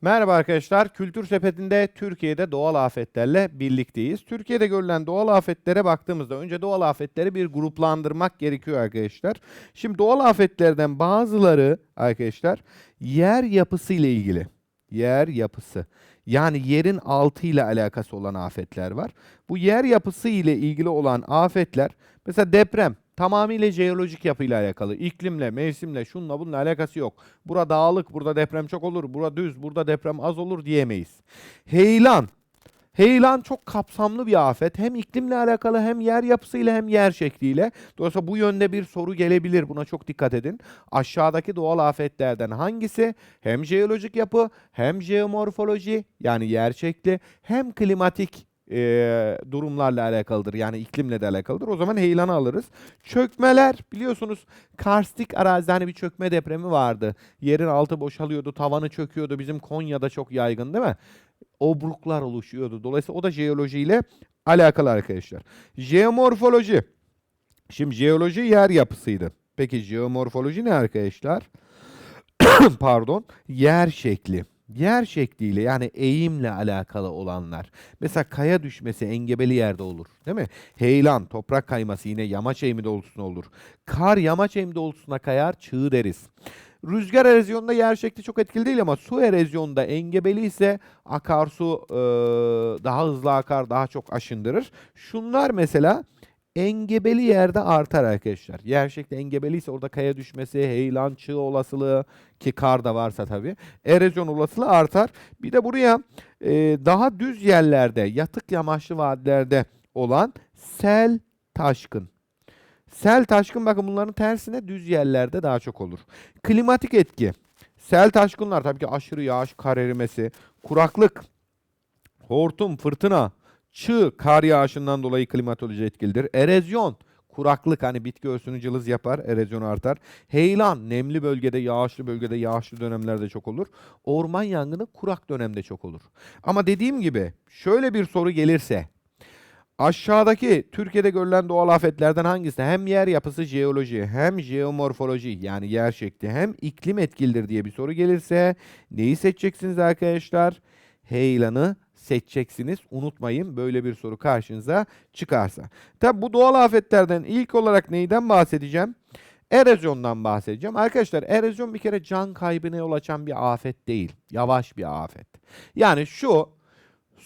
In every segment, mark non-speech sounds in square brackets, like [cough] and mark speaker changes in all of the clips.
Speaker 1: Merhaba arkadaşlar. Kültür Sepeti'nde Türkiye'de doğal afetlerle birlikteyiz. Türkiye'de görülen doğal afetlere baktığımızda önce doğal afetleri bir gruplandırmak gerekiyor arkadaşlar. Şimdi doğal afetlerden bazıları arkadaşlar yer yapısı ile ilgili. Yer yapısı. Yani yerin altı ile alakası olan afetler var. Bu yer yapısı ile ilgili olan afetler mesela deprem tamamıyla jeolojik yapıyla alakalı. İklimle, mevsimle, şunla bununla alakası yok. Bura dağlık, burada deprem çok olur. Bura düz, burada deprem az olur diyemeyiz. Heyelan. Heyelan çok kapsamlı bir afet. Hem iklimle alakalı hem yer yapısıyla hem yer şekliyle. Dolayısıyla bu yönde bir soru gelebilir. Buna çok dikkat edin. Aşağıdaki doğal afetlerden hangisi hem jeolojik yapı hem jeomorfoloji yani yer şekli hem klimatik e, durumlarla alakalıdır. Yani iklimle de alakalıdır. O zaman heyelanı alırız. Çökmeler biliyorsunuz karstik arazide hani bir çökme depremi vardı. Yerin altı boşalıyordu, tavanı çöküyordu. Bizim Konya'da çok yaygın değil mi? Obruklar oluşuyordu. Dolayısıyla o da jeolojiyle alakalı arkadaşlar. Jeomorfoloji. Şimdi jeoloji yer yapısıydı. Peki jeomorfoloji ne arkadaşlar? [coughs] Pardon. Yer şekli. Yer şekliyle yani eğimle alakalı olanlar. Mesela kaya düşmesi engebeli yerde olur. Değil mi? Heyelan, toprak kayması yine yamaç eğimi doğrultusunda olur. Kar yamaç eğimi doğrultusuna kayar, çığ deriz. Rüzgar erozyonunda yer şekli çok etkili değil ama su erozyonunda engebeli ise akarsu e, daha hızlı akar, daha çok aşındırır. Şunlar mesela engebeli yerde artar arkadaşlar. Yer şekli engebeli ise orada kaya düşmesi, heyelan, çığ olasılığı ki kar da varsa tabii erozyon olasılığı artar. Bir de buraya e, daha düz yerlerde, yatık yamaçlı vadilerde olan sel taşkın. Sel taşkın bakın bunların tersine düz yerlerde daha çok olur. Klimatik etki. Sel taşkınlar tabii ki aşırı yağış, kar erimesi, kuraklık, hortum, fırtına, çığ, kar yağışından dolayı klimatoloji etkilidir. Erozyon, kuraklık hani bitki örtüsünü cılız yapar, erozyon artar. Heyelan, nemli bölgede, yağışlı bölgede, yağışlı dönemlerde çok olur. Orman yangını kurak dönemde çok olur. Ama dediğim gibi şöyle bir soru gelirse Aşağıdaki Türkiye'de görülen doğal afetlerden hangisi hem yer yapısı jeoloji hem jeomorfoloji yani yer şekli hem iklim etkilidir diye bir soru gelirse neyi seçeceksiniz arkadaşlar? Heyelanı seçeceksiniz. Unutmayın böyle bir soru karşınıza çıkarsa. Tabi bu doğal afetlerden ilk olarak neyden bahsedeceğim? Erozyondan bahsedeceğim. Arkadaşlar erozyon bir kere can kaybına yol açan bir afet değil. Yavaş bir afet. Yani şu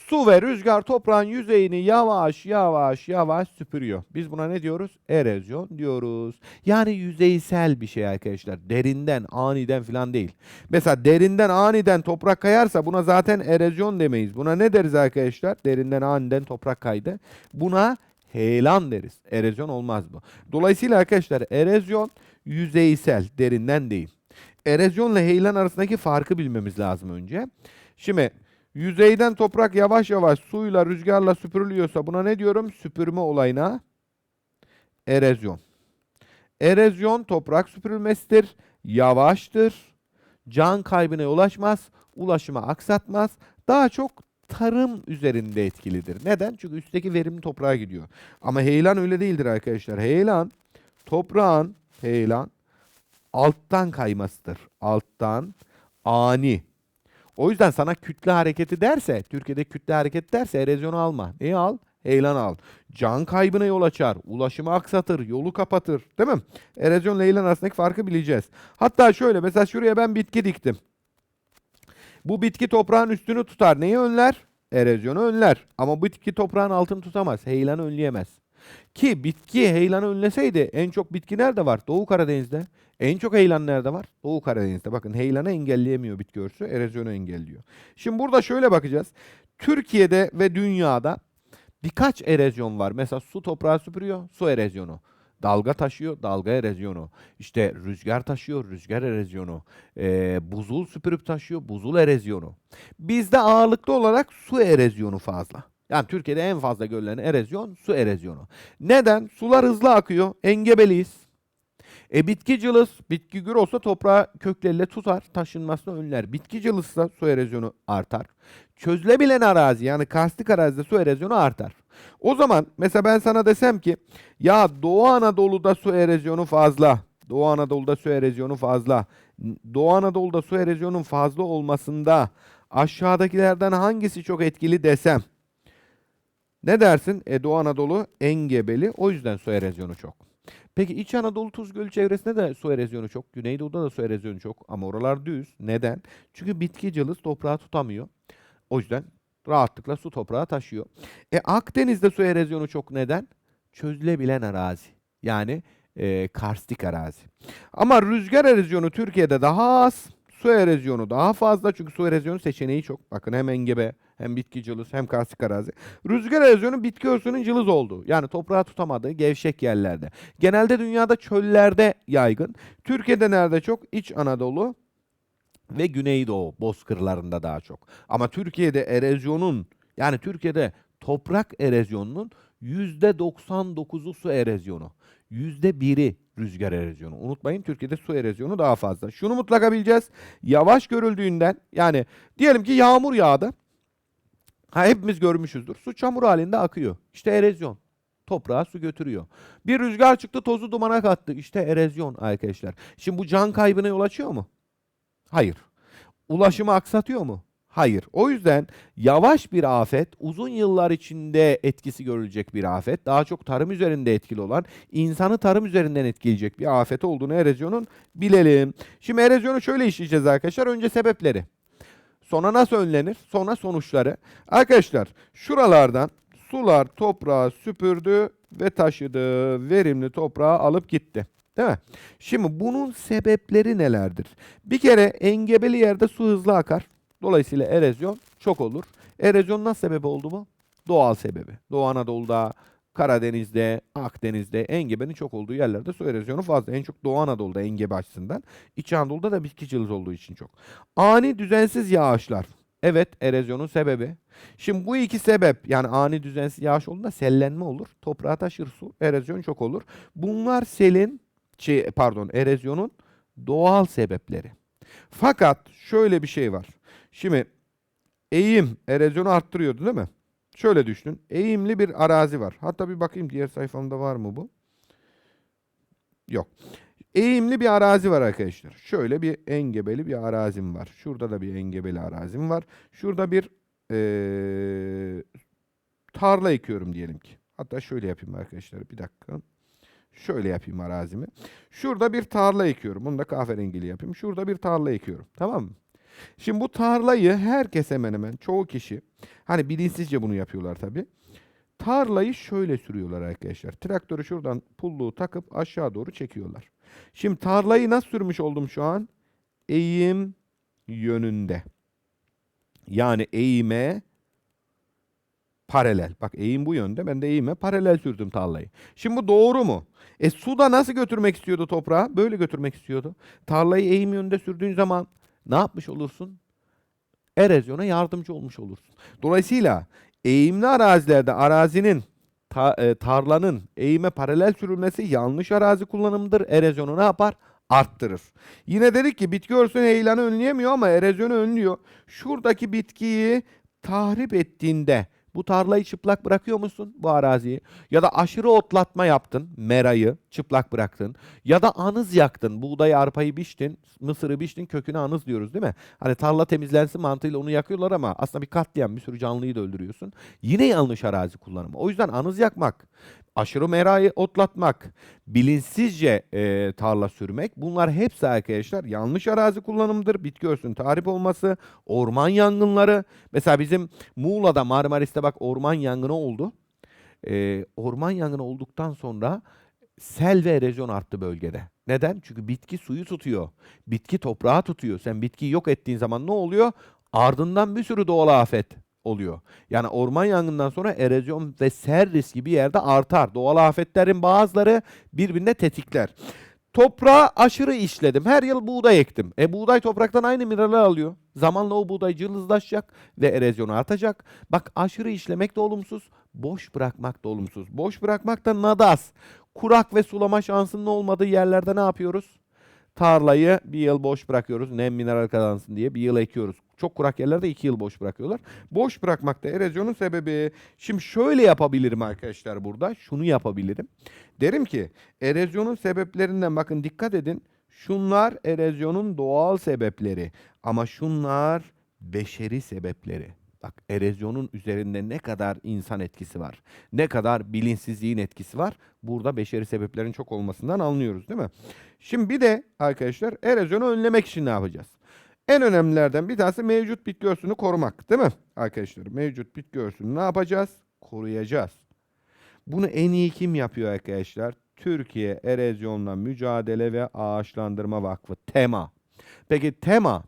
Speaker 1: Su ve rüzgar toprağın yüzeyini yavaş yavaş yavaş süpürüyor. Biz buna ne diyoruz? Erozyon diyoruz. Yani yüzeysel bir şey arkadaşlar. Derinden, aniden falan değil. Mesela derinden aniden toprak kayarsa buna zaten erozyon demeyiz. Buna ne deriz arkadaşlar? Derinden aniden toprak kaydı. Buna heyelan deriz. Erozyon olmaz bu. Dolayısıyla arkadaşlar erozyon yüzeysel, derinden değil. Erozyonla heyelan arasındaki farkı bilmemiz lazım önce. Şimdi Yüzeyden toprak yavaş yavaş suyla rüzgarla süpürülüyorsa buna ne diyorum? Süpürme olayına erozyon. Erozyon toprak süpürülmesidir. Yavaştır. Can kaybına yol açmaz. Ulaşımı aksatmaz. Daha çok tarım üzerinde etkilidir. Neden? Çünkü üstteki verimli toprağa gidiyor. Ama heyelan öyle değildir arkadaşlar. Heyelan toprağın heyelan alttan kaymasıdır. Alttan ani o yüzden sana kütle hareketi derse, Türkiye'de kütle hareketi derse erozyonu alma. Neyi al? Heyelan al. Can kaybına yol açar, ulaşımı aksatır, yolu kapatır. Değil mi? Erozyonla heyelan arasındaki farkı bileceğiz. Hatta şöyle mesela şuraya ben bitki diktim. Bu bitki toprağın üstünü tutar. Neyi önler? Erozyonu önler. Ama bitki toprağın altını tutamaz. Heyelanı önleyemez. Ki bitki heyelanı önleseydi en çok bitki nerede var? Doğu Karadeniz'de. En çok heyelan nerede var? Doğu Karadeniz'de. Bakın heyelanı engelleyemiyor bitki örtüsü, erozyonu engelliyor. Şimdi burada şöyle bakacağız. Türkiye'de ve dünyada birkaç erozyon var. Mesela su toprağı süpürüyor, su erozyonu. Dalga taşıyor, dalga erozyonu. İşte rüzgar taşıyor, rüzgar erozyonu. Ee, buzul süpürüp taşıyor, buzul erozyonu. Bizde ağırlıklı olarak su erozyonu fazla. Yani Türkiye'de en fazla görülen erozyon su erozyonu. Neden? Sular hızlı akıyor, engebeliyiz. E bitki cılız, bitki gür olsa toprağı kökleriyle tutar, taşınmasını önler. Bitki cılızsa su erozyonu artar. Çözülebilen arazi yani karstik arazide su erozyonu artar. O zaman mesela ben sana desem ki ya Doğu Anadolu'da su erozyonu fazla. Doğu Anadolu'da su erozyonu fazla. Doğu Anadolu'da su erozyonun fazla olmasında aşağıdakilerden hangisi çok etkili desem ne dersin? E, Doğu Anadolu engebeli. O yüzden su erozyonu çok. Peki İç Anadolu Tuz Gölü çevresinde de su erozyonu çok. Güneydoğu'da da su erozyonu çok. Ama oralar düz. Neden? Çünkü bitki cılız toprağı tutamıyor. O yüzden rahatlıkla su toprağı taşıyor. E Akdeniz'de su erozyonu çok neden? Çözülebilen arazi. Yani e, karstik arazi. Ama rüzgar erozyonu Türkiye'de daha az. Su erozyonu daha fazla çünkü su erozyonu seçeneği çok. Bakın hem engebe hem bitki cılız hem karstik arazi. Rüzgar erozyonu bitki örtüsünün cılız olduğu yani toprağı tutamadığı gevşek yerlerde. Genelde dünyada çöllerde yaygın. Türkiye'de nerede çok? İç Anadolu ve Güneydoğu bozkırlarında daha çok. Ama Türkiye'de erozyonun yani Türkiye'de toprak erozyonunun %99'u su erozyonu. %1'i rüzgar erozyonu. Unutmayın Türkiye'de su erozyonu daha fazla. Şunu mutlaka bileceğiz. Yavaş görüldüğünden yani diyelim ki yağmur yağdı. Ha, hepimiz görmüşüzdür. Su çamur halinde akıyor. İşte erozyon. Toprağa su götürüyor. Bir rüzgar çıktı tozu dumana kattı. İşte erozyon arkadaşlar. Şimdi bu can kaybına yol açıyor mu? Hayır. Ulaşımı aksatıyor mu? Hayır. O yüzden yavaş bir afet, uzun yıllar içinde etkisi görülecek bir afet, daha çok tarım üzerinde etkili olan, insanı tarım üzerinden etkileyecek bir afet olduğunu erozyonun bilelim. Şimdi erozyonu şöyle işleyeceğiz arkadaşlar. Önce sebepleri. Sonra nasıl önlenir? Sonra sonuçları. Arkadaşlar şuralardan sular toprağı süpürdü ve taşıdı. Verimli toprağı alıp gitti. Değil mi? Şimdi bunun sebepleri nelerdir? Bir kere engebeli yerde su hızlı akar. Dolayısıyla erozyon çok olur. Erozyon nasıl sebep oldu mu? Doğal sebebi. Doğu Anadolu'da, Karadeniz'de, Akdeniz'de engebenin çok olduğu yerlerde su erozyonu fazla. En çok Doğu Anadolu'da engebe açısından. İç Anadolu'da da bitki cılız olduğu için çok. Ani düzensiz yağışlar. Evet erozyonun sebebi. Şimdi bu iki sebep yani ani düzensiz yağış olduğunda sellenme olur. Toprağa taşır su. Erozyon çok olur. Bunlar selin şey, pardon erozyonun doğal sebepleri. Fakat şöyle bir şey var. Şimdi eğim erozyonu arttırıyordu değil mi? Şöyle düşünün. Eğimli bir arazi var. Hatta bir bakayım diğer sayfamda var mı bu? Yok. Eğimli bir arazi var arkadaşlar. Şöyle bir engebeli bir arazim var. Şurada da bir engebeli arazim var. Şurada bir eee, tarla ekiyorum diyelim ki. Hatta şöyle yapayım arkadaşlar. Bir dakika. Şöyle yapayım arazimi. Şurada bir tarla ekiyorum. Bunu da kahverengili yapayım. Şurada bir tarla ekiyorum. Tamam mı? Şimdi bu tarlayı herkes hemen hemen çoğu kişi hani bilinçsizce bunu yapıyorlar tabii. Tarlayı şöyle sürüyorlar arkadaşlar. Traktörü şuradan pulluğu takıp aşağı doğru çekiyorlar. Şimdi tarlayı nasıl sürmüş oldum şu an? Eğim yönünde. Yani eğime paralel. Bak eğim bu yönde. Ben de eğime paralel sürdüm tarlayı. Şimdi bu doğru mu? E su da nasıl götürmek istiyordu toprağı? Böyle götürmek istiyordu. Tarlayı eğim yönünde sürdüğün zaman ne yapmış olursun? Erozyona yardımcı olmuş olursun. Dolayısıyla eğimli arazilerde arazinin ta- e, tarlanın eğime paralel sürülmesi yanlış arazi kullanımıdır. Erozyonu ne yapar? Arttırır. Yine dedik ki bitki örtüsünü heyelanı önleyemiyor ama erozyonu önlüyor. Şuradaki bitkiyi tahrip ettiğinde bu tarlayı çıplak bırakıyor musun bu araziyi? Ya da aşırı otlatma yaptın, merayı çıplak bıraktın. Ya da anız yaktın, buğdayı, arpayı biçtin, mısırı biçtin, köküne anız diyoruz değil mi? Hani tarla temizlensin mantığıyla onu yakıyorlar ama aslında bir katliam, bir sürü canlıyı da öldürüyorsun. Yine yanlış arazi kullanımı. O yüzden anız yakmak, aşırı merayı otlatmak, bilinçsizce e, tarla sürmek bunlar hepsi arkadaşlar yanlış arazi kullanımıdır. Bitki örtüsünün tahrip olması, orman yangınları. Mesela bizim Muğla'da Marmaris'te bak orman yangını oldu. E, orman yangını olduktan sonra sel ve erozyon arttı bölgede. Neden? Çünkü bitki suyu tutuyor. Bitki toprağı tutuyor. Sen bitkiyi yok ettiğin zaman ne oluyor? Ardından bir sürü doğal afet oluyor. Yani orman yangından sonra erozyon ve sel riski bir yerde artar. Doğal afetlerin bazıları birbirine tetikler. Toprağı aşırı işledim. Her yıl buğday ektim. E buğday topraktan aynı minerali alıyor. Zamanla o buğday cılızlaşacak ve erozyon artacak. Bak aşırı işlemek de olumsuz, boş bırakmak da olumsuz. Boş bırakmak da nadas. Kurak ve sulama şansının olmadığı yerlerde ne yapıyoruz? Tarlayı bir yıl boş bırakıyoruz. Nem mineral kazansın diye bir yıl ekiyoruz. Çok kurak yerlerde iki yıl boş bırakıyorlar. Boş bırakmak da erozyonun sebebi. Şimdi şöyle yapabilirim arkadaşlar burada. Şunu yapabilirim. Derim ki erozyonun sebeplerinden bakın dikkat edin. Şunlar erozyonun doğal sebepleri. Ama şunlar beşeri sebepleri. Bak erozyonun üzerinde ne kadar insan etkisi var, ne kadar bilinçsizliğin etkisi var. Burada beşeri sebeplerin çok olmasından anlıyoruz değil mi? Şimdi bir de arkadaşlar erozyonu önlemek için ne yapacağız? En önemlilerden bir tanesi mevcut bitki örtüsünü korumak değil mi arkadaşlar? Mevcut bitki örtüsünü ne yapacağız? Koruyacağız. Bunu en iyi kim yapıyor arkadaşlar? Türkiye Erozyonla Mücadele ve Ağaçlandırma Vakfı TEMA. Peki TEMA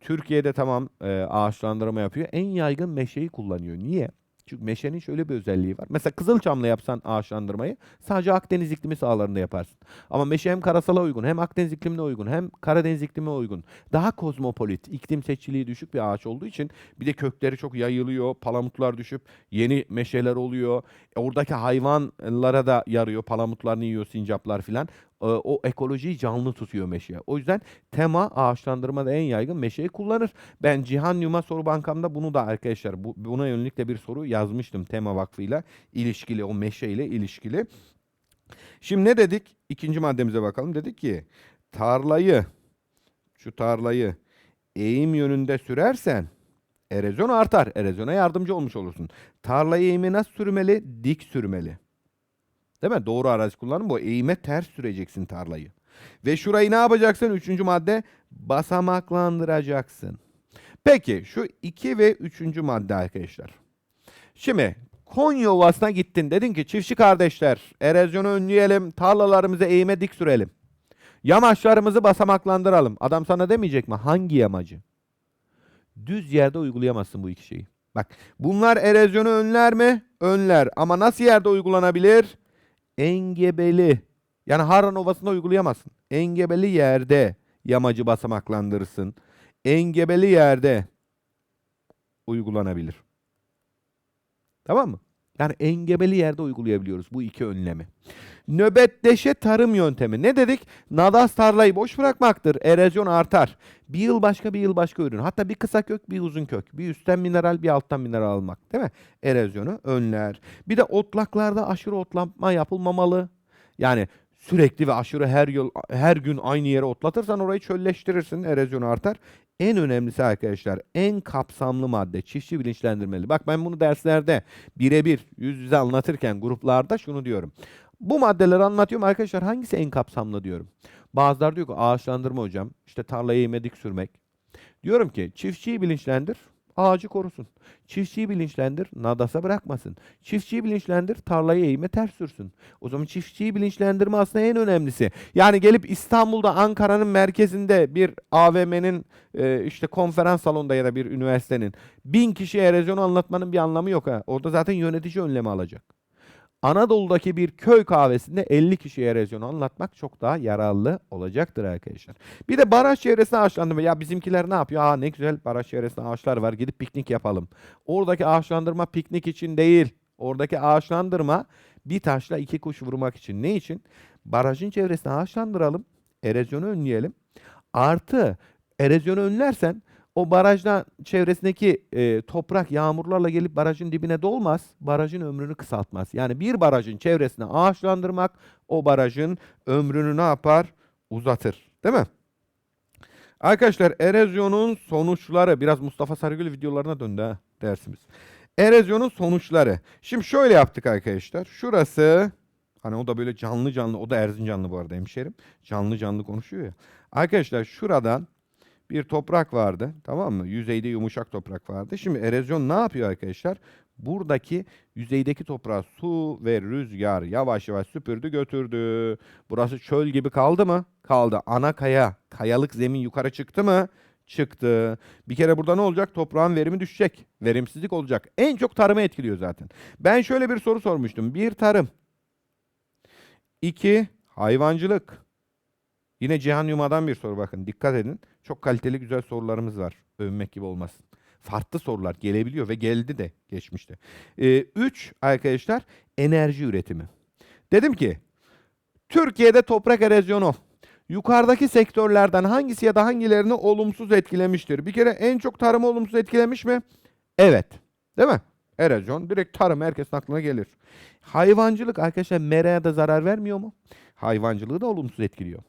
Speaker 1: Türkiye'de tamam e, ağaçlandırma yapıyor. En yaygın meşeyi kullanıyor. Niye? Çünkü meşenin şöyle bir özelliği var. Mesela Kızılçam'la yapsan ağaçlandırmayı sadece Akdeniz iklimi sahalarında yaparsın. Ama meşe hem karasala uygun, hem Akdeniz iklimine uygun, hem Karadeniz iklimine uygun. Daha kozmopolit, iklim seçiciliği düşük bir ağaç olduğu için bir de kökleri çok yayılıyor, palamutlar düşüp yeni meşeler oluyor. E, oradaki hayvanlara da yarıyor, palamutlarını yiyor sincaplar filan. E, o ekolojiyi canlı tutuyor meşe. O yüzden tema ağaçlandırmada en yaygın meşeyi kullanır. Ben Cihan Yuma soru bankamda bunu da arkadaşlar bu, buna yönelik bir soru yazmıştım tema vakfıyla ilişkili o meşeyle ilişkili. Şimdi ne dedik? İkinci maddemize bakalım. Dedik ki tarlayı şu tarlayı eğim yönünde sürersen erozyon artar. Erozyona yardımcı olmuş olursun. Tarlayı eğimi nasıl sürmeli? Dik sürmeli. Değil mi? Doğru araç kullanım bu. Eğime ters süreceksin tarlayı. Ve şurayı ne yapacaksın? Üçüncü madde basamaklandıracaksın. Peki şu iki ve üçüncü madde arkadaşlar. Şimdi Konya Ovası'na gittin. Dedin ki çiftçi kardeşler erozyonu önleyelim. Tarlalarımızı eğime dik sürelim. Yamaçlarımızı basamaklandıralım. Adam sana demeyecek mi? Hangi yamacı? Düz yerde uygulayamazsın bu iki şeyi. Bak bunlar erozyonu önler mi? Önler. Ama nasıl yerde uygulanabilir? Engebeli. Yani Harran Ovası'nda uygulayamazsın. Engebeli yerde yamacı basamaklandırırsın. Engebeli yerde uygulanabilir. Tamam mı? Yani engebeli yerde uygulayabiliyoruz bu iki önlemi. Nöbetleşe tarım yöntemi. Ne dedik? Nadas tarlayı boş bırakmaktır. Erozyon artar. Bir yıl başka bir yıl başka ürün. Hatta bir kısa kök bir uzun kök. Bir üstten mineral bir alttan mineral almak. Değil mi? Erozyonu önler. Bir de otlaklarda aşırı otlanma yapılmamalı. Yani sürekli ve aşırı her yıl her gün aynı yere otlatırsan orayı çölleştirirsin. Erozyonu artar. En önemlisi arkadaşlar en kapsamlı madde çiftçi bilinçlendirmeli. Bak ben bunu derslerde birebir yüz yüze anlatırken gruplarda şunu diyorum. Bu maddeleri anlatıyorum arkadaşlar hangisi en kapsamlı diyorum. Bazıları diyor ki ağaçlandırma hocam işte tarlayı eğime dik sürmek. Diyorum ki çiftçiyi bilinçlendir ağacı korusun. Çiftçiyi bilinçlendir nadasa bırakmasın. Çiftçiyi bilinçlendir tarlayı eğime ters sürsün. O zaman çiftçiyi bilinçlendirme aslında en önemlisi. Yani gelip İstanbul'da Ankara'nın merkezinde bir AVM'nin e, işte konferans salonunda ya da bir üniversitenin bin kişi erozyonu anlatmanın bir anlamı yok. Ha. Orada zaten yönetici önlemi alacak. Anadolu'daki bir köy kahvesinde 50 kişi erozyonu anlatmak çok daha yararlı olacaktır arkadaşlar. Bir de baraj çevresine ağaçlandırma. Ya bizimkiler ne yapıyor? Aa ne güzel baraj çevresinde ağaçlar var. Gidip piknik yapalım. Oradaki ağaçlandırma piknik için değil. Oradaki ağaçlandırma bir taşla iki kuş vurmak için. Ne için? Barajın çevresini ağaçlandıralım. Erozyonu önleyelim. Artı erozyonu önlersen o barajdan çevresindeki e, toprak yağmurlarla gelip barajın dibine dolmaz. Barajın ömrünü kısaltmaz. Yani bir barajın çevresine ağaçlandırmak o barajın ömrünü ne yapar? Uzatır. Değil mi? Arkadaşlar erozyonun sonuçları biraz Mustafa Sarıgül videolarına döndü ha dersimiz. Erozyonun sonuçları. Şimdi şöyle yaptık arkadaşlar. Şurası hani o da böyle canlı canlı o da Erzincanlı bu arada hemşerim. Canlı canlı konuşuyor ya. Arkadaşlar şuradan bir toprak vardı. Tamam mı? Yüzeyde yumuşak toprak vardı. Şimdi erozyon ne yapıyor arkadaşlar? Buradaki yüzeydeki toprağı su ve rüzgar yavaş yavaş süpürdü götürdü. Burası çöl gibi kaldı mı? Kaldı. Ana kaya, kayalık zemin yukarı çıktı mı? Çıktı. Bir kere burada ne olacak? Toprağın verimi düşecek. Verimsizlik olacak. En çok tarımı etkiliyor zaten. Ben şöyle bir soru sormuştum. Bir tarım. İki hayvancılık. Yine Cihan Yuma'dan bir soru bakın. Dikkat edin. Çok kaliteli güzel sorularımız var. Övünmek gibi olmasın. Farklı sorular gelebiliyor ve geldi de geçmişte. Ee, üç arkadaşlar enerji üretimi. Dedim ki Türkiye'de toprak erozyonu yukarıdaki sektörlerden hangisi ya da hangilerini olumsuz etkilemiştir? Bir kere en çok tarımı olumsuz etkilemiş mi? Evet. Değil mi? Erozyon direkt tarım herkesin aklına gelir. Hayvancılık arkadaşlar meraya da zarar vermiyor mu? Hayvancılığı da olumsuz etkiliyor.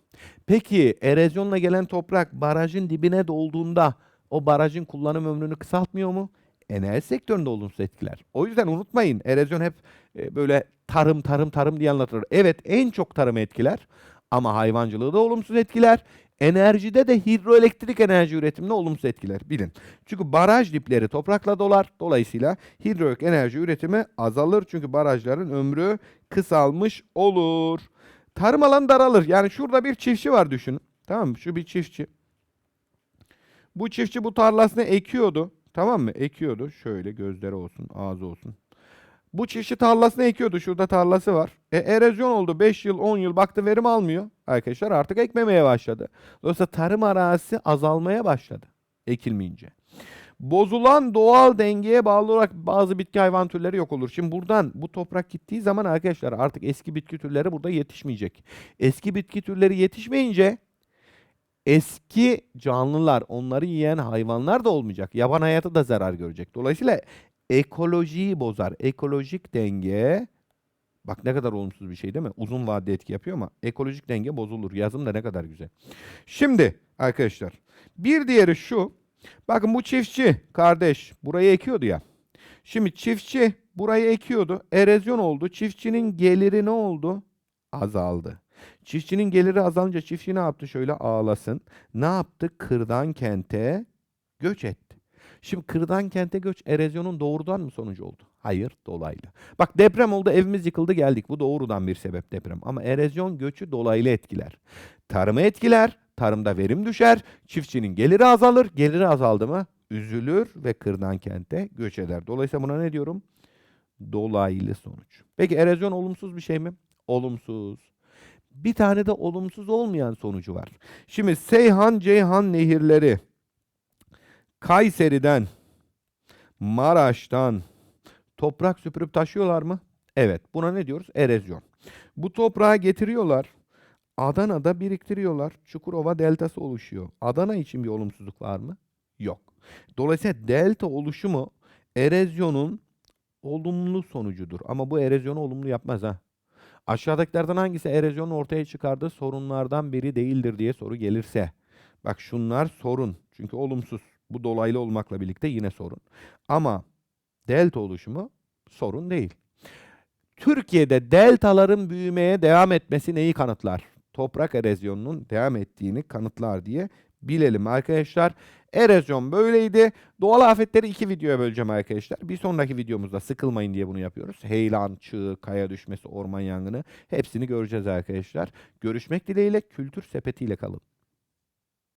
Speaker 1: Peki erozyonla gelen toprak barajın dibine dolduğunda o barajın kullanım ömrünü kısaltmıyor mu? Enerji sektöründe olumsuz etkiler. O yüzden unutmayın erozyon hep e, böyle tarım tarım tarım diye anlatılır. Evet en çok tarımı etkiler ama hayvancılığı da olumsuz etkiler. Enerjide de hidroelektrik enerji üretiminde olumsuz etkiler bilin. Çünkü baraj dipleri toprakla dolar. Dolayısıyla hidroelektrik enerji üretimi azalır. Çünkü barajların ömrü kısalmış olur. Tarım alanı daralır. Yani şurada bir çiftçi var düşünün. Tamam mı? Şu bir çiftçi. Bu çiftçi bu tarlasını ekiyordu. Tamam mı? Ekiyordu. Şöyle gözleri olsun, ağzı olsun. Bu çiftçi tarlasını ekiyordu. Şurada tarlası var. E, erozyon oldu. 5 yıl, 10 yıl baktı verim almıyor. Arkadaşlar artık ekmemeye başladı. Dolayısıyla tarım arazisi azalmaya başladı. Ekilmeyince. Bozulan doğal dengeye bağlı olarak bazı bitki hayvan türleri yok olur. Şimdi buradan bu toprak gittiği zaman arkadaşlar artık eski bitki türleri burada yetişmeyecek. Eski bitki türleri yetişmeyince eski canlılar, onları yiyen hayvanlar da olmayacak. Yaban hayatı da zarar görecek. Dolayısıyla ekolojiyi bozar. Ekolojik denge bak ne kadar olumsuz bir şey değil mi? Uzun vadede etki yapıyor ama ekolojik denge bozulur. Yazım da ne kadar güzel. Şimdi arkadaşlar bir diğeri şu. Bakın bu çiftçi kardeş burayı ekiyordu ya. Şimdi çiftçi burayı ekiyordu. Erozyon oldu. Çiftçinin geliri ne oldu? Azaldı. Çiftçinin geliri azalınca çiftçi ne yaptı? Şöyle ağlasın. Ne yaptı? Kırdan kente göç etti. Şimdi kırdan kente göç erozyonun doğrudan mı sonucu oldu? Hayır, dolaylı. Bak deprem oldu, evimiz yıkıldı, geldik. Bu doğrudan bir sebep deprem. Ama erozyon göçü dolaylı etkiler. Tarımı etkiler, tarımda verim düşer, çiftçinin geliri azalır. Geliri azaldı mı? Üzülür ve kırdan kente göç eder. Dolayısıyla buna ne diyorum? Dolaylı sonuç. Peki erozyon olumsuz bir şey mi? Olumsuz. Bir tane de olumsuz olmayan sonucu var. Şimdi Seyhan Ceyhan nehirleri Kayseri'den, Maraş'tan toprak süpürüp taşıyorlar mı? Evet. Buna ne diyoruz? Erozyon. Bu toprağı getiriyorlar. Adana'da biriktiriyorlar. Çukurova deltası oluşuyor. Adana için bir olumsuzluk var mı? Yok. Dolayısıyla delta oluşumu erozyonun olumlu sonucudur. Ama bu erozyonu olumlu yapmaz ha. Aşağıdakilerden hangisi erozyonun ortaya çıkardığı sorunlardan biri değildir diye soru gelirse. Bak şunlar sorun. Çünkü olumsuz. Bu dolaylı olmakla birlikte yine sorun. Ama delta oluşumu sorun değil. Türkiye'de deltaların büyümeye devam etmesi neyi kanıtlar? Toprak erozyonunun devam ettiğini kanıtlar diye bilelim arkadaşlar. Erozyon böyleydi. Doğal afetleri iki videoya böleceğim arkadaşlar. Bir sonraki videomuzda sıkılmayın diye bunu yapıyoruz. Heyelan, çığ, kaya düşmesi, orman yangını hepsini göreceğiz arkadaşlar. Görüşmek dileğiyle kültür sepetiyle kalın.